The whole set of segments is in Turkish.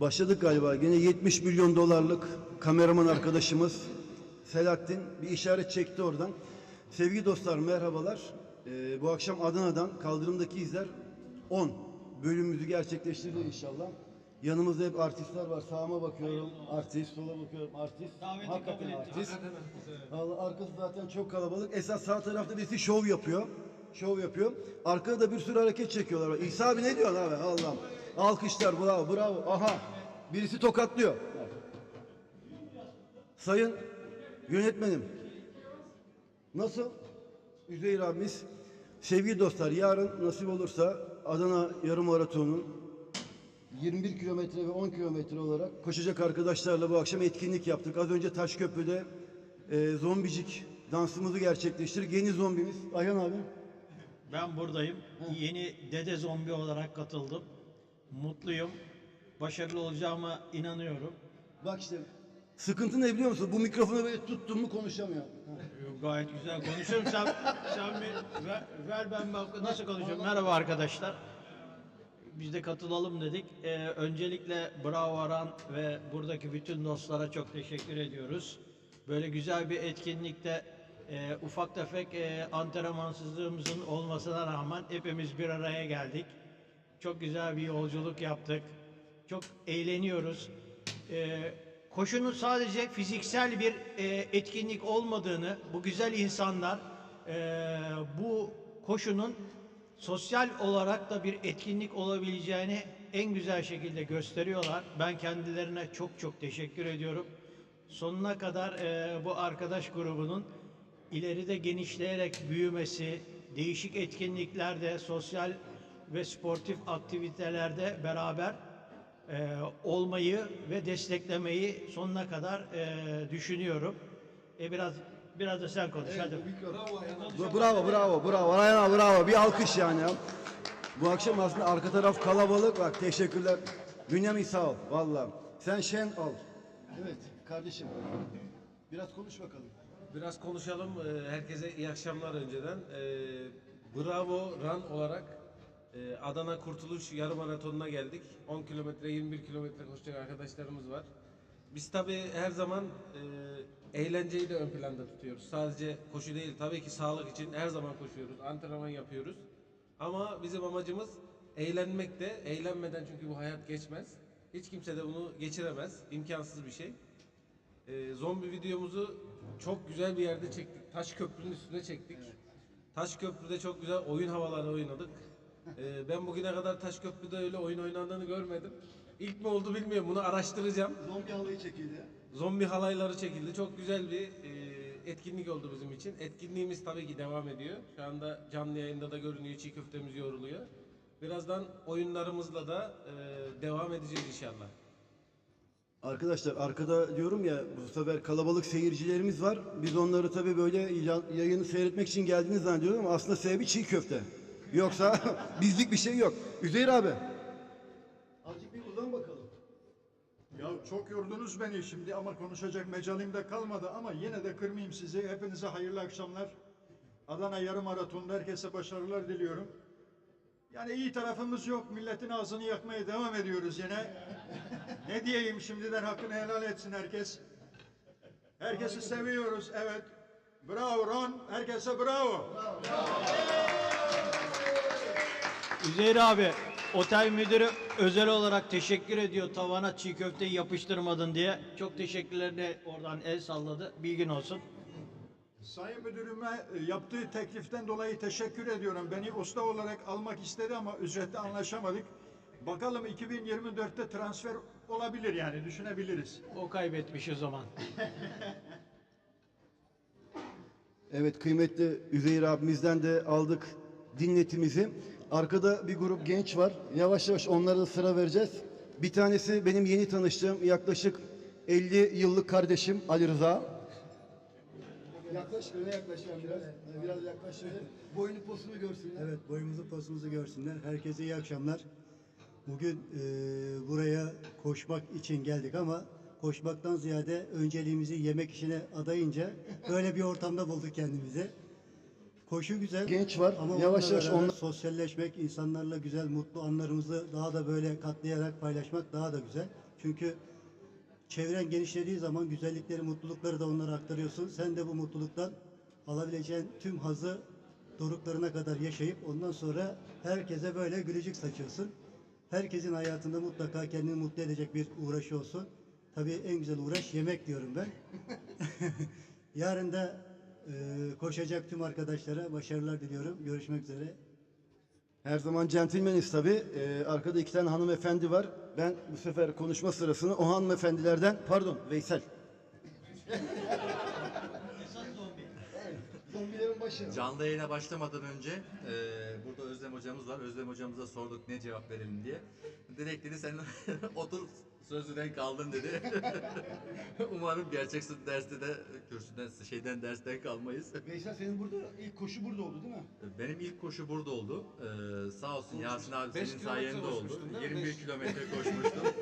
Başladık galiba. Gene 70 milyon dolarlık kameraman arkadaşımız Selahattin bir işaret çekti oradan. Sevgili dostlar merhabalar. Ee, bu akşam Adana'dan kaldırımdaki izler 10 bölümümüzü gerçekleştirdi inşallah. Yanımızda hep artistler var. Sağıma bakıyorum. Artist, sola bakıyorum. Artist. Hakikaten artist. Vallahi arkası zaten çok kalabalık. Esas sağ tarafta birisi şov yapıyor. Şov yapıyor. Arkada da bir sürü hareket çekiyorlar. İsa abi ne diyorsun abi? Allah'ım. Alkışlar bravo bravo. Aha. Birisi tokatlıyor. Sayın yönetmenim. Nasıl? Üzeyir abimiz. Sevgili dostlar yarın nasip olursa Adana Yarım Maratonu'nun 21 kilometre ve 10 kilometre olarak koşacak arkadaşlarla bu akşam etkinlik yaptık. Az önce Taşköprü'de e, zombicik dansımızı gerçekleştirdik. Yeni zombimiz Ayhan abi. Ben buradayım. Yeni dede zombi olarak katıldım. Mutluyum. Başarılı olacağıma inanıyorum. Bak işte sıkıntı ne biliyor musun? Bu mikrofonu böyle tuttun mu konuşamıyor. Gayet güzel konuşuyorum. Sen, sen bir ver, ver ben bak nasıl konuşuyorum. Merhaba arkadaşlar. Biz de katılalım dedik. Ee, öncelikle Bravo Aran ve buradaki bütün dostlara çok teşekkür ediyoruz. Böyle güzel bir etkinlikte e, ufak tefek e, antrenmansızlığımızın olmasına rağmen hepimiz bir araya geldik. Çok güzel bir yolculuk yaptık. Çok eğleniyoruz. Ee, koşunun sadece fiziksel bir e, etkinlik olmadığını, bu güzel insanlar e, bu koşunun sosyal olarak da bir etkinlik olabileceğini en güzel şekilde gösteriyorlar. Ben kendilerine çok çok teşekkür ediyorum. Sonuna kadar e, bu arkadaş grubunun ileride genişleyerek büyümesi, değişik etkinliklerde, sosyal ve sportif aktivitelerde beraber e, olmayı ve desteklemeyi sonuna kadar e, düşünüyorum. E biraz biraz da sen konuş hadi. Bravo, bravo, bravo, bravo. Ayhan bravo. Bir alkış yani. ya. Bu akşam aslında arka taraf kalabalık. Bak teşekkürler. Bünyamin sağ ol. Vallahi. Sen şen ol. Evet kardeşim. Biraz konuş bakalım. Biraz konuşalım. Ee, Herkese iyi akşamlar önceden. Ee, Bravo Run olarak e, Adana Kurtuluş Yarım Maratonu'na geldik. 10 kilometre, 21 kilometre koşacak arkadaşlarımız var. Biz tabii her zaman e, eğlenceyi de ön planda tutuyoruz. Sadece koşu değil, tabii ki sağlık için her zaman koşuyoruz, antrenman yapıyoruz. Ama bizim amacımız eğlenmek de, eğlenmeden çünkü bu hayat geçmez. Hiç kimse de bunu geçiremez, imkansız bir şey. Ee, zombi videomuzu çok güzel bir yerde çektik. Taş köprünün üstüne çektik. Taş köprüde çok güzel oyun havaları oynadık. Ee, ben bugüne kadar Taş köprüde öyle oyun oynandığını görmedim. İlk mi oldu bilmiyorum. Bunu araştıracağım. Zombi halayı çekildi. Zombi halayları çekildi. Çok güzel bir e, etkinlik oldu bizim için. Etkinliğimiz tabii ki devam ediyor. Şu anda canlı yayında da görünüyor. Çiğ köftemiz yoğruluyor. Birazdan oyunlarımızla da e, devam edeceğiz inşallah. Arkadaşlar arkada diyorum ya bu sefer kalabalık seyircilerimiz var. Biz onları tabii böyle ya- yayını seyretmek için geldiğini zannediyorum ama aslında sebebi çiğ köfte. Yoksa bizlik bir şey yok. Üzeyir abi. Azıcık bir uzan bakalım. Ya çok yordunuz beni şimdi ama konuşacak mecalim de kalmadı ama yine de kırmayayım sizi. Hepinize hayırlı akşamlar. Adana yarım maratonda herkese başarılar diliyorum. Yani iyi tarafımız yok. Milletin ağzını yakmaya devam ediyoruz yine. ne diyeyim şimdiden hakkını helal etsin herkes. Herkesi seviyoruz. Evet. Bravo Ron. Herkese bravo. Üzeyir abi otel müdürü özel olarak teşekkür ediyor tavana çiğ köfteyi yapıştırmadın diye. Çok teşekkürlerini oradan el salladı. Bilgin olsun. Sayın müdürüme e, yaptığı tekliften dolayı teşekkür ediyorum. Beni usta olarak almak istedi ama ücrette anlaşamadık. Bakalım 2024'te transfer olabilir yani düşünebiliriz. O kaybetmiş o zaman. Evet kıymetli Üzeyir abimizden de aldık dinletimizi. Arkada bir grup genç var. Yavaş yavaş onlara da sıra vereceğiz. Bir tanesi benim yeni tanıştığım yaklaşık 50 yıllık kardeşim Ali Rıza. Yaklaş öne yaklaş biraz. Biraz yaklaş şöyle. Boyunu posunu görsünler. Evet boyumuzu posumuzu görsünler. Herkese iyi akşamlar. Bugün e, buraya koşmak için geldik ama koşmaktan ziyade önceliğimizi yemek işine adayınca böyle bir ortamda bulduk kendimizi. Koşu güzel. Genç var. Ama Yavaş yavaş onlar- sosyalleşmek, insanlarla güzel, mutlu anlarımızı daha da böyle katlayarak paylaşmak daha da güzel. Çünkü çevren genişlediği zaman güzellikleri, mutlulukları da onlara aktarıyorsun. Sen de bu mutluluktan alabileceğin tüm hazı doruklarına kadar yaşayıp ondan sonra herkese böyle gülücük saçıyorsun. Herkesin hayatında mutlaka kendini mutlu edecek bir uğraş olsun. Tabii en güzel uğraş yemek diyorum ben. Yarın da koşacak tüm arkadaşlara başarılar diliyorum. Görüşmek üzere. Her zaman centilmeniz tabii. Ee, arkada iki tane hanımefendi var. Ben bu sefer konuşma sırasını o hanımefendilerden, pardon Veysel. Zombilerin başı. Canlı yayına başlamadan önce e, burada Özlem hocamız var. Özlem hocamıza sorduk ne cevap verelim diye. Direkt dedi sen otur sözünden kaldın dedi. Umarım gerçek derste de kürsüden şeyden dersten kalmayız. Veysel senin burada ilk koşu burada oldu değil mi? Benim ilk koşu burada oldu. Ee, sağ olsun Yasin abi Beş senin kilometre sayende oldu. koşmuştun değil mi? 21 Beş. kilometre koşmuştum.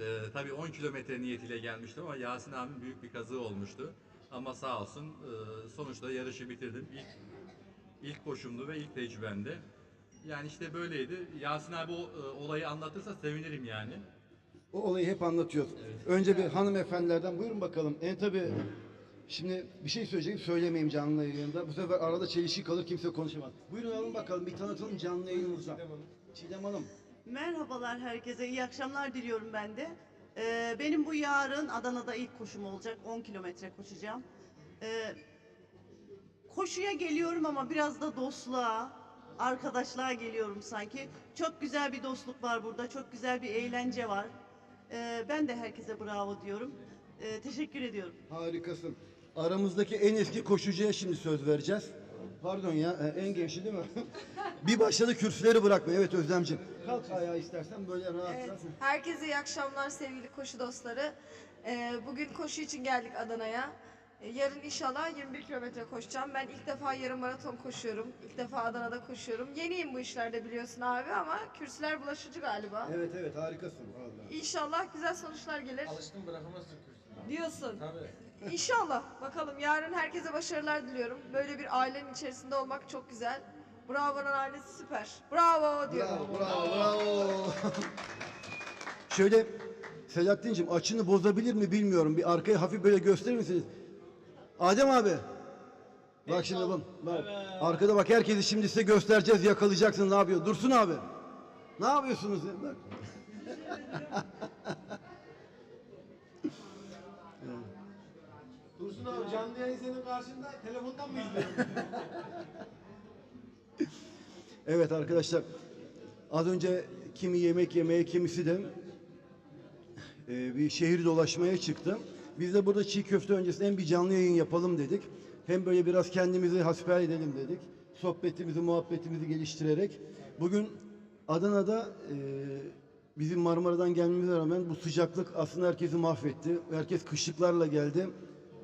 Ee, tabii 10 kilometre niyetiyle gelmiştim ama Yasin abim büyük bir kazığı olmuştu. Ama sağ olsun e, sonuçta yarışı bitirdim. İlk ilk koşumdu ve ilk tecrübemdi. Yani işte böyleydi. Yasin abi o e, olayı anlatırsa sevinirim yani. O olayı hep anlatıyoruz. Önce bir hanımefendilerden buyurun bakalım. En tabii şimdi bir şey söyleyeceğim söylemeyeyim canlı yayında. Bu sefer arada çelişki kalır kimse konuşamaz. Buyurun alın bakalım bir tanıtalım canlı yayınımıza. Çiğdem Hanım. Merhabalar herkese, iyi akşamlar diliyorum ben de. Ee, benim bu yarın Adana'da ilk koşum olacak, 10 kilometre koşacağım. Ee, koşuya geliyorum ama biraz da dostluğa, arkadaşlığa geliyorum sanki. Çok güzel bir dostluk var burada, çok güzel bir eğlence var. Ee, ben de herkese bravo diyorum. Ee, teşekkür ediyorum. Harikasın. Aramızdaki en eski koşucuya şimdi söz vereceğiz. Pardon ya e, en gençi değil mi? bir başladı kürsüleri bırakma. Evet Özlemciğim. Kalk ayağa istersen böyle rahat Evet, rahat. herkese iyi akşamlar sevgili koşu dostları. Ee, bugün koşu için geldik Adana'ya. Ee, yarın inşallah 21 kilometre koşacağım. Ben ilk defa yarım maraton koşuyorum. İlk defa Adana'da koşuyorum. Yeniyim bu işlerde biliyorsun abi ama kürsüler bulaşıcı galiba. Evet evet harikasın. Vallahi. İnşallah güzel sonuçlar gelir Alıştım bırakamazsın kürsüden. diyorsun. Tabii. İnşallah. Bakalım yarın herkese başarılar diliyorum. Böyle bir ailenin içerisinde olmak çok güzel. Bravo'nun ailesi süper. Bravo diyorum. Bravo bravo bravo. Şöyle Selahattin'cim açını bozabilir mi bilmiyorum. Bir arkaya hafif böyle gösterir misiniz? Adem abi. Bak şimdi bak. bak. Arkada bak herkesi şimdi size göstereceğiz yakalayacaksın ne yapıyor. Dursun abi. Ne yapıyorsunuz? ya? Bak. Dursun abi canlı yayın senin karşında telefondan mı izliyorsun? Evet arkadaşlar az önce kimi yemek yemeye kimisi de e, bir şehir dolaşmaya çıktı. Biz de burada çiğ köfte öncesinde hem bir canlı yayın yapalım dedik. Hem böyle biraz kendimizi hasbihal edelim dedik. Sohbetimizi, muhabbetimizi geliştirerek. Bugün Adana'da e, bizim Marmara'dan gelmemize rağmen bu sıcaklık aslında herkesi mahvetti. Herkes kışlıklarla geldi.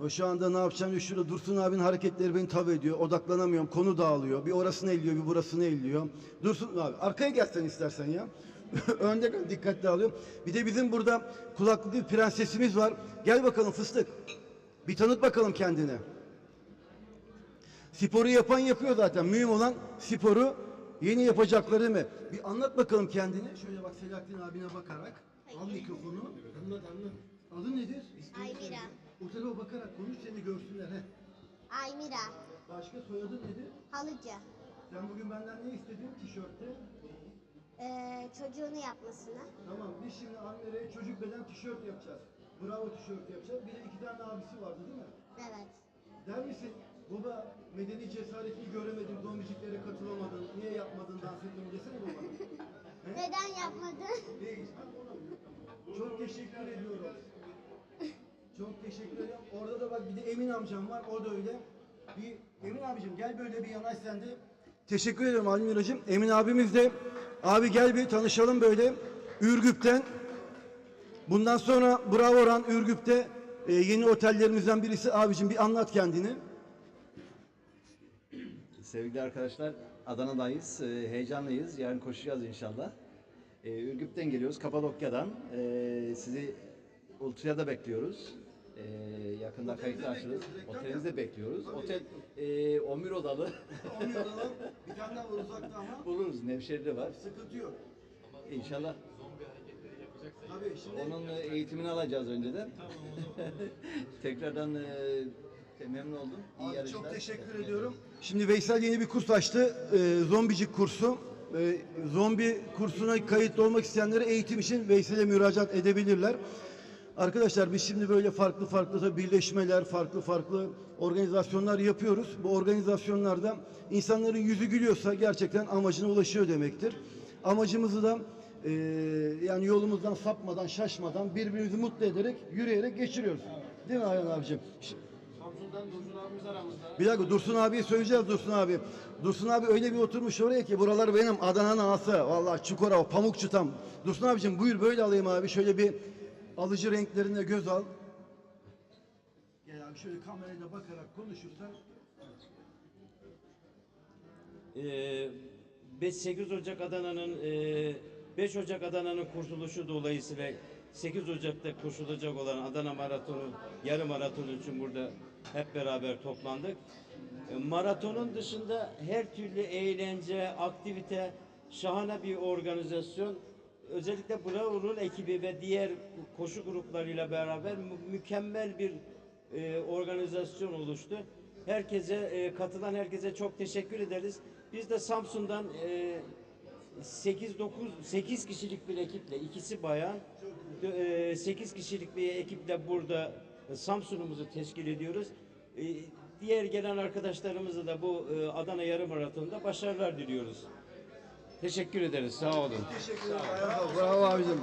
Şu anda ne yapacağım diye şurada Dursun abinin hareketleri beni tav ediyor. Odaklanamıyorum. Konu dağılıyor. Bir orasını elliyor, bir burasını elliyor. Dursun abi arkaya gelsen istersen ya. Önde kal, dikkat dağılıyor. Bir de bizim burada kulaklıklı bir prensesimiz var. Gel bakalım fıstık. Bir tanıt bakalım kendini. Sporu yapan yapıyor zaten. Mühim olan sporu yeni yapacakları mi? Bir anlat bakalım kendini. Şöyle bak Selahattin abine bakarak. Al mikrofonu. Anlat anlat. Adın nedir? Aymira. O tarafa bakarak konuş seni görsünler. He. Aymira. Başka soyadın nedir? Halıcı. Sen bugün benden ne istedin tişörtte? Ee, çocuğunu yapmasını. Tamam biz şimdi Annere'ye çocuk beden tişört yapacağız. Bravo tişört yapacağız. Bir de iki tane abisi vardı değil mi? Evet. Der misin? Baba medeni cesaretini göremedim, domiciklere katılamadın, niye yapmadın dans etmemi desene baba. Neden yapmadın? Değil. Çok teşekkür ediyorum. Çok teşekkür ederim. Orada da bak bir de Emin amcam var, o da öyle. Bir Emin abicim gel böyle bir yanaş sen de. Teşekkür ederim Almiracığım. Emin abimiz de abi gel bir tanışalım böyle. Ürgüp'ten. Bundan sonra Bravo Oran Ürgüp'te e, yeni otellerimizden birisi. Abicim bir anlat kendini. Sevgili arkadaşlar, Adana'dayız. Ee, heyecanlıyız. Yarın koşacağız inşallah. Ee, Ürgüp'ten geliyoruz, Kapadokya'dan. Ee, sizi Ultra'da bekliyoruz. Ee, yakında kayıtlı açılırız. Otelinizde bekliyoruz. Otel e, 11 odalı. Olmayalım. Bir tane daha var uzakta ama. Buluruz. Nevşehir'de var. Sıkıntı yok. İnşallah. Tabii Onun e, eğitimini alacağız önceden. Tekrardan e, memnun oldum. İyi Abi yarışlar. çok teşekkür ediyorum. Şimdi Veysel yeni bir kurs açtı. E, zombicik kursu. E, zombi kursuna kayıtlı olmak isteyenlere eğitim için Veysel'e müracaat edebilirler. Arkadaşlar biz şimdi böyle farklı farklı birleşmeler, farklı farklı organizasyonlar yapıyoruz. Bu organizasyonlarda insanların yüzü gülüyorsa gerçekten amacına ulaşıyor demektir. Amacımızı da e, yani yolumuzdan sapmadan, şaşmadan birbirimizi mutlu ederek, yürüyerek geçiriyoruz. Değil mi Ayhan abicim? Ş- Samsun'dan Dursun abimiz aramızda. bir dakika Dursun abiye söyleyeceğiz Dursun abi. Dursun abi öyle bir oturmuş oraya ki buralar benim Adana'nın ağası. Vallahi Çukurova, Pamukçu tam. Dursun abicim buyur böyle alayım abi. Şöyle bir alıcı renklerine göz al. Gel abi şöyle kamerayla bakarak konuşursan. Ee, 5-8 Ocak Adana'nın e, 5 Ocak Adana'nın kurtuluşu dolayısıyla 8 Ocak'ta koşulacak olan Adana Maratonu, yarım maraton için burada hep beraber toplandık. E, Maratonun dışında her türlü eğlence, aktivite, şahane bir organizasyon. Özellikle Bravo'nun ekibi ve diğer koşu gruplarıyla beraber mü- mükemmel bir e, organizasyon oluştu. Herkese e, katılan herkese çok teşekkür ederiz. Biz de Samsun'dan e, 8 9 8 kişilik bir ekiple ikisi bayan 8 kişilik bir ekiple burada e, Samsun'umuzu teşkil ediyoruz. E, diğer gelen arkadaşlarımıza da bu e, Adana Yarım Maratonu'nda başarılar diliyoruz. Teşekkür ederiz. Sağ olun. Bravo abicim.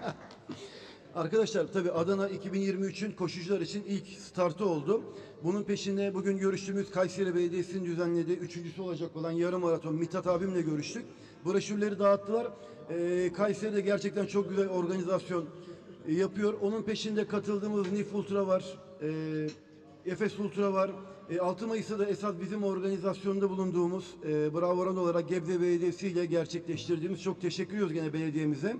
Arkadaşlar tabii Adana 2023'ün koşucular için ilk startı oldu. Bunun peşinde bugün görüştüğümüz Kayseri Belediyesi'nin düzenlediği üçüncüsü olacak olan yarım maraton Mithat abimle görüştük. Broşürleri dağıttılar. Ee, Kayseri'de gerçekten çok güzel organizasyon yapıyor. Onun peşinde katıldığımız NIF Ultra var. Ee, Efes Ultra var. E, 6 Mayıs'ta da esas bizim organizasyonda bulunduğumuz e, Bravo Oran olarak Gebze Belediyesi ile gerçekleştirdiğimiz çok teşekkür ediyoruz gene belediyemize.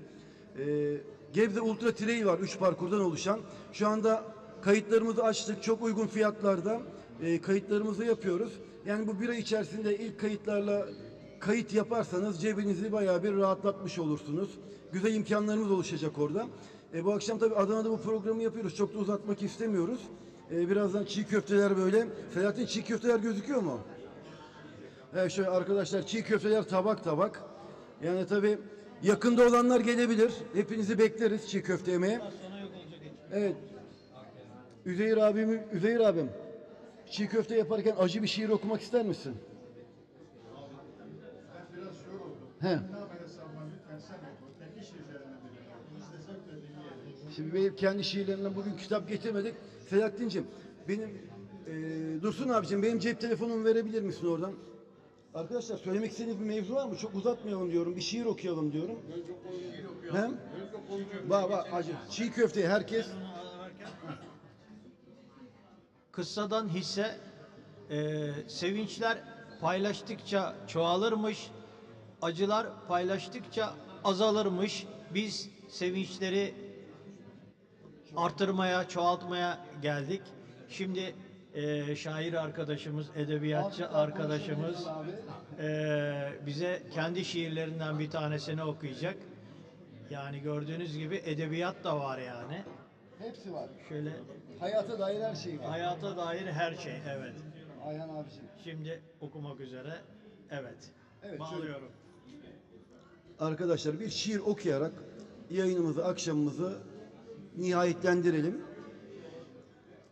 E, Gebze Ultra Trail var 3 parkurdan oluşan. Şu anda kayıtlarımızı açtık. Çok uygun fiyatlarda e, kayıtlarımızı yapıyoruz. Yani bu bir ay içerisinde ilk kayıtlarla kayıt yaparsanız cebinizi bayağı bir rahatlatmış olursunuz. Güzel imkanlarımız oluşacak orada. E, bu akşam tabii Adana'da bu programı yapıyoruz. Çok da uzatmak istemiyoruz. E, birazdan çiğ köfteler böyle. Selahattin çiğ köfteler gözüküyor mu? Evet şöyle arkadaşlar çiğ köfteler tabak tabak. Yani tabii yakında olanlar gelebilir. Hepinizi bekleriz çiğ köfte yemeye. Evet. Üzeyir abim, Üzeyir abim. Çiğ köfte yaparken acı bir şiir okumak ister misin? He. Ne yapacağız ama lütfen sen oku. Kendi şiirlerini biliyorum. İstesek de dinleyelim. Şimdi benim kendi şiirlerimden bugün kitap getirmedik. Selahattin'cim benim eee Dursun abicim benim cep telefonumu verebilir misin oradan? Arkadaşlar söylemek istediğiniz bir mevzu var mı? Çok uzatmayalım diyorum. Bir şiir okuyalım diyorum. Hem? Bak bak acı. Çiğ köfte herkes Kıssadan hisse e, sevinçler paylaştıkça çoğalırmış, acılar paylaştıkça azalırmış. Biz sevinçleri artırmaya, çoğaltmaya geldik. Şimdi e, şair arkadaşımız, edebiyatçı arkadaşımız e, bize kendi şiirlerinden bir tanesini okuyacak. Yani gördüğünüz gibi edebiyat da var yani. hepsi var. Şöyle Hayata dair her şey var. hayata dair her şey, evet. Ayhan abicim. Şimdi okumak üzere. Evet. Evet, Bağlıyorum. Arkadaşlar bir şiir okuyarak yayınımızı, akşamımızı nihayetlendirelim.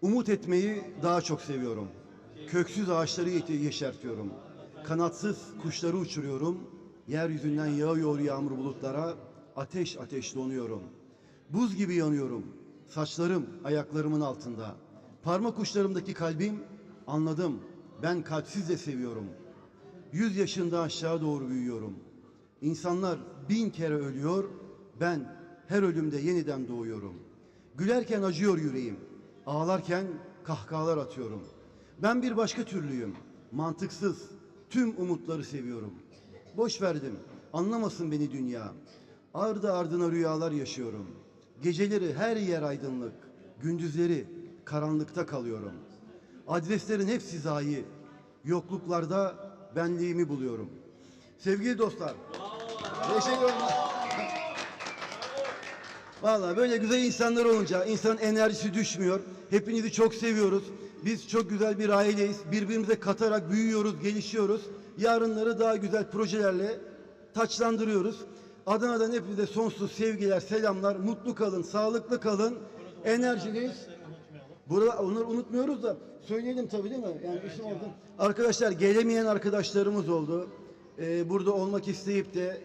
Umut etmeyi daha çok seviyorum. Köksüz ağaçları yeşertiyorum. Kanatsız kuşları uçuruyorum. Yeryüzünden yağıyor yağmur bulutlara. Ateş ateş donuyorum. Buz gibi yanıyorum. Saçlarım ayaklarımın altında. Parmak uçlarımdaki kalbim anladım. Ben kalpsiz de seviyorum. Yüz yaşında aşağı doğru büyüyorum. İnsanlar bin kere ölüyor, ben her ölümde yeniden doğuyorum. Gülerken acıyor yüreğim, ağlarken kahkahalar atıyorum. Ben bir başka türlüyüm, mantıksız, tüm umutları seviyorum. Boş verdim, anlamasın beni dünya. Ardı ardına rüyalar yaşıyorum. Geceleri her yer aydınlık, gündüzleri karanlıkta kalıyorum. Adreslerin hepsi zayi, yokluklarda benliğimi buluyorum. Sevgili dostlar, teşekkür ederim. Vallahi böyle güzel insanlar olunca insanın enerjisi düşmüyor. Hepinizi çok seviyoruz. Biz çok güzel bir aileyiz. Birbirimize katarak büyüyoruz, gelişiyoruz. Yarınları daha güzel projelerle taçlandırıyoruz. Adana'dan hepinize sonsuz sevgiler, selamlar. Mutlu kalın, sağlıklı kalın. Enerjiniz. Burada onları unutmuyoruz da söyleyelim tabii değil mi? Yani işim oldu. Arkadaşlar gelemeyen arkadaşlarımız oldu. Ee, burada olmak isteyip de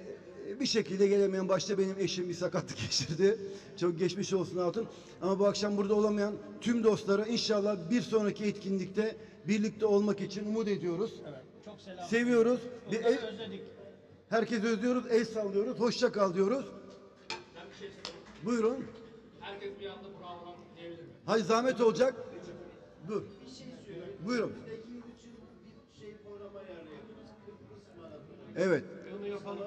bir şekilde gelemeyen başta benim eşim bir sakatlık geçirdi. Çok geçmiş olsun hatun. Ama bu akşam burada olamayan tüm dostlara inşallah bir sonraki etkinlikte birlikte olmak için umut ediyoruz. Evet, çok selam. Seviyoruz. Bir el- özledik. Herkese özlüyoruz, el sallıyoruz. Hoşça kal diyoruz. Buyurun. Herkes bir anda bravo diyebilir mi? Hay zahmet olacak. Dur. Buyurun. Evet. Onu yapalım.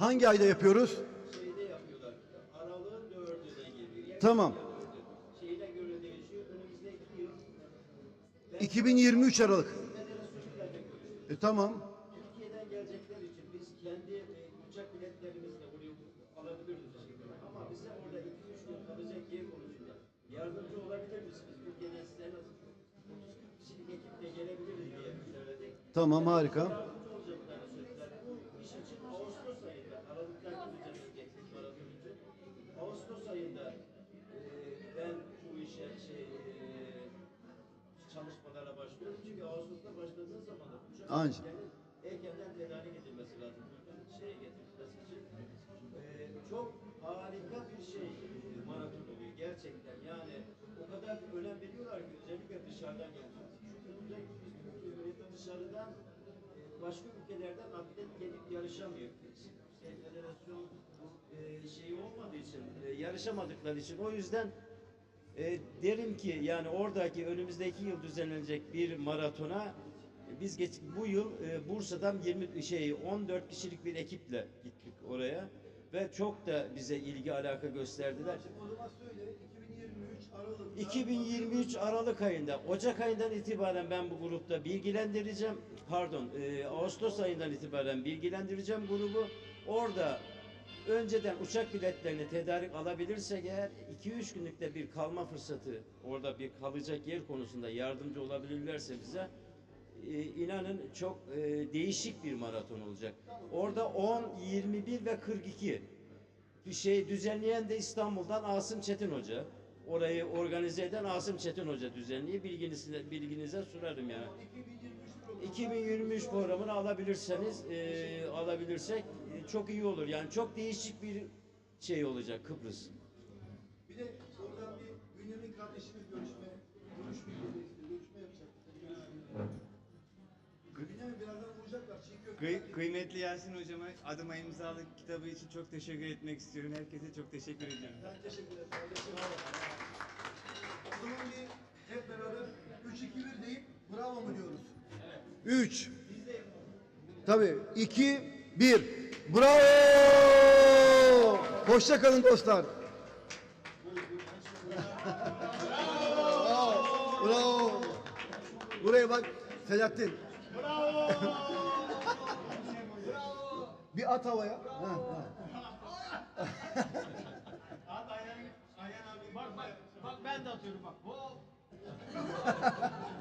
Hangi ayda yapıyoruz? Aralığın dördüne geliyor. Tamam. Şeyine göre değişiyor. Önümüzdeki yıl 2023 Aralık. E tamam. Türkiye'den gelecekler için biz kendi e, uçak biletlerimizle buraya alabiliriz bir şekilde. Ama bize orada 2-3 gün kalacak yer konusunda yardımcı olabilir misiniz? Türkiye'den size az 30 kişilik ekiple gelebiliriz diye söyledik. Tamam harika. Anca. erkenden tedarik edilmesi lazım. Şeye getirilmesi için. E, çok harika bir şey e, maraton oluyor gerçekten. Yani o kadar önem veriyorlar ki özellikle dışarıdan geliyorsunuz. Çünkü burada dışarıdan e, başka ülkelerden atlet gelip yarışamıyor. Şey, Federasyon e, şeyi olmadığı için, yarışamadıkları için o yüzden e, derim ki yani oradaki önümüzdeki yıl düzenlenecek bir maratona biz geç, bu yıl e, Bursa'dan 20 şey 14 kişilik bir ekiple gittik oraya ve çok da bize ilgi alaka gösterdiler. O zaman söyle 2023 Aralık. 2023 Aralık ayında, Ocak ayından itibaren ben bu grupta bilgilendireceğim. Pardon, e, Ağustos ayından itibaren bilgilendireceğim grubu. Orada önceden uçak biletlerini tedarik alabilirsek eğer 2-3 günlükte bir kalma fırsatı, orada bir kalacak yer konusunda yardımcı olabilirlerse bize e, inanın çok e, değişik bir maraton olacak. Orada 10, 21 ve 42 bir şey düzenleyen de İstanbul'dan Asım Çetin Hoca. Orayı organize eden Asım Çetin Hoca düzenliyor. Bilginize, bilginize sunarım yani. 2023 programını alabilirseniz, e, alabilirsek e, çok iyi olur. Yani çok değişik bir şey olacak Kıbrıs. Kıy- kıymetli Yasin hocama adıma imzalı kitabı için çok teşekkür etmek istiyorum. Herkese çok teşekkür ediyorum. Ben teşekkür ederim. kardeşim. O zaman bir hep beraber 3 2 1 deyip bravo mu diyoruz? 3 Tabii 2 1 Bravo! Hoşça kalın dostlar. Bravo! Bravo! Buraya bak Selahattin. bir at havaya. Ha, ha. Bak bak bak ben de atıyorum bak. Hop.